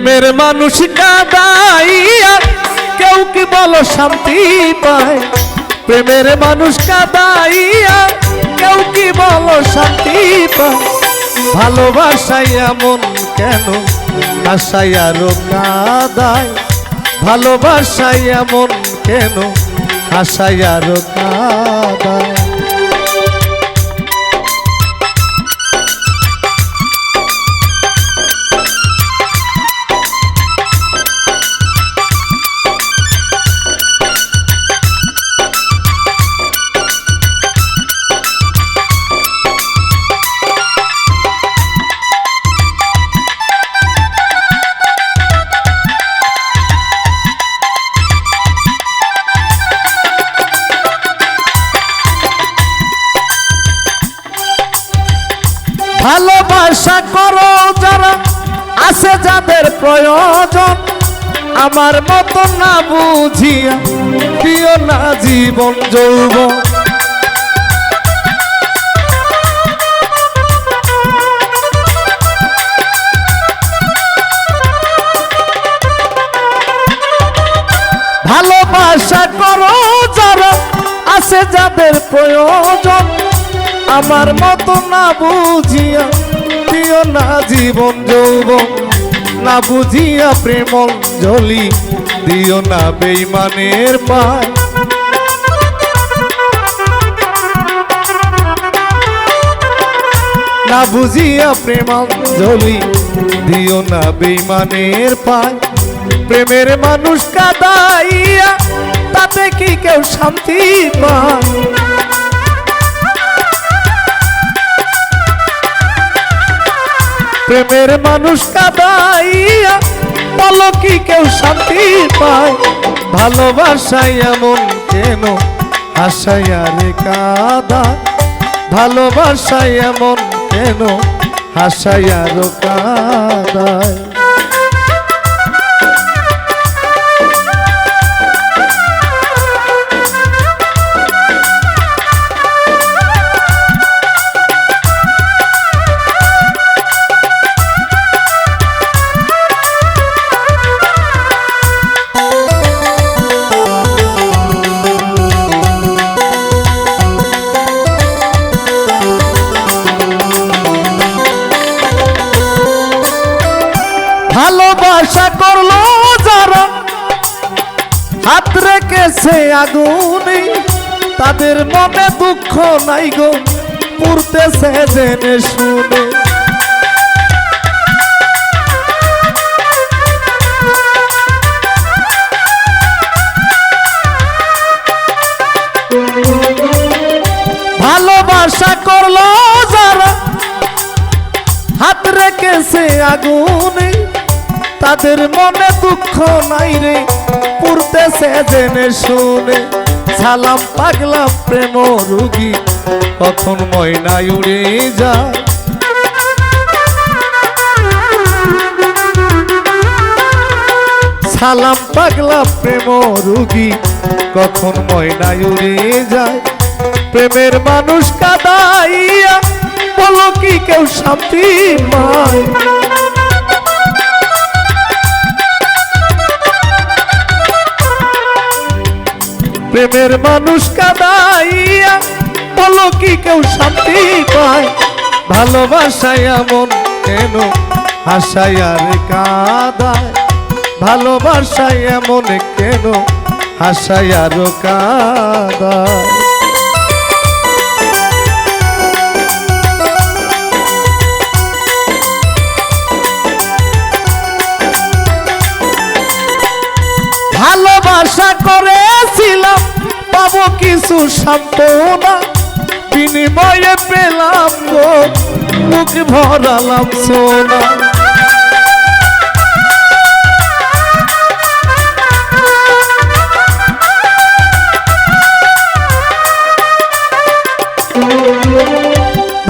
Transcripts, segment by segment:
মানুষ কাদাইয়া, কেউ কি বলো শান্তি পায়? প্রেমের মানুষ কাদাইয়া, কেউ কি বলো শান্তি পায়? ভালোবাসাই এমন কেন আশাই আরও কাদায়? ভালোবাসাই এমন কেন আশাই আরও কাদায়? ভালোবাসা করো যারা আছে যাদের প্রয়োজন। আমার মতো না বুঝিয়া প্রিয় না জীবন যৌব ভালোবাসা করো যারা আছে যাদের প্রয়োজন। আমার মতো না বুঝিয়া প্রিয় না জীবন যৌবন, না বুঝিয়া প্রেম জলি দিও না বেইমানের পায় না বুঝিয়া প্রেমাঞ্জলি দিও না বেইমানের পায় প্রেমের মানুষ কাদাইয়া, তাতে কি কেউ শান্তি পায়? প্রেমের মানুষ কাদাইয়া বলো কি কেউ শান্তি পায়। ভালোবাসাই এমন কেন হাসাইয়া রে কাদা? ভালোবাসাই এমন কেন হাসাইয়া কাদায় হাত রেখেছে আগুনে, তাদের মনে দুঃখ নাই গো পুরতেছে জেনে শুনে। ভালোবাসা করল যারা, হাত রেখেছে আগুনে তাদের মনে দুঃখ নাই রে। পুরতেছে জেনে শুনে। সালাম পাগলা প্রেম রুগী, কখন ময়নায় উড়ে যায় সালাম পাগলা প্রেম রুগী, কখন ময়নায় উড়ে যায় প্রেমের মানুষ কাদাইয়া, বলো কি কেউ শান্তি পায়? প্রেমের মানুষ কাদাইয়া, বলো কি কেউ শান্তি পায়? ভালোবাসায় এমন কেন হাসাই আর কাদায়? ভালোবাসায় এমন কেন হাসাই আর কাদায়? ভালোবাসা করেছিলাম পাবো কিছু সান্ত্বনা বিনিময়ে পেলাম গো মুখ ভরালাম সোনা।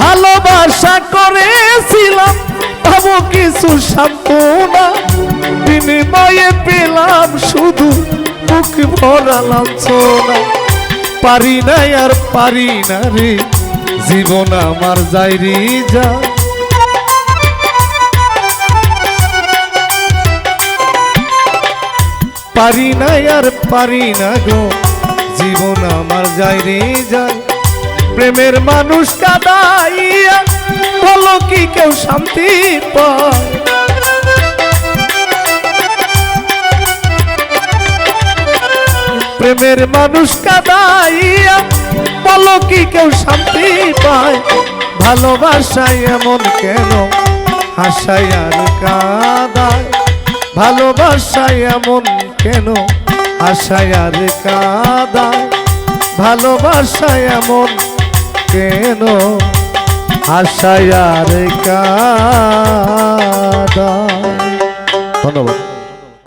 ভালোবাসা করেছিলাম পাবো কিছু সান্ত্বনা বিনিময়ে পেলাম শুধু মুখ ভরালাম সোনা পারি না আর পারি না রে, জীবন আমার যাইরি যা। পারি না আর পারি না গো, জীবন আমার যায় রে যায় প্রেমের মানুষ কাদাইয়া, বলো কি কেউ শান্তি পায়? প্রেমের মানুষ কাদাইয়া, বলো কি কেউ শান্তি পায়? ভালোবাসায় এমন কেন হাসায় আর কাদায়? ভালোবাসায় এমন কেন হাসায় আর কাদায়? ভালোবাসায় এমন কেন? আশায় আর কাদা। ধন্যবাদ।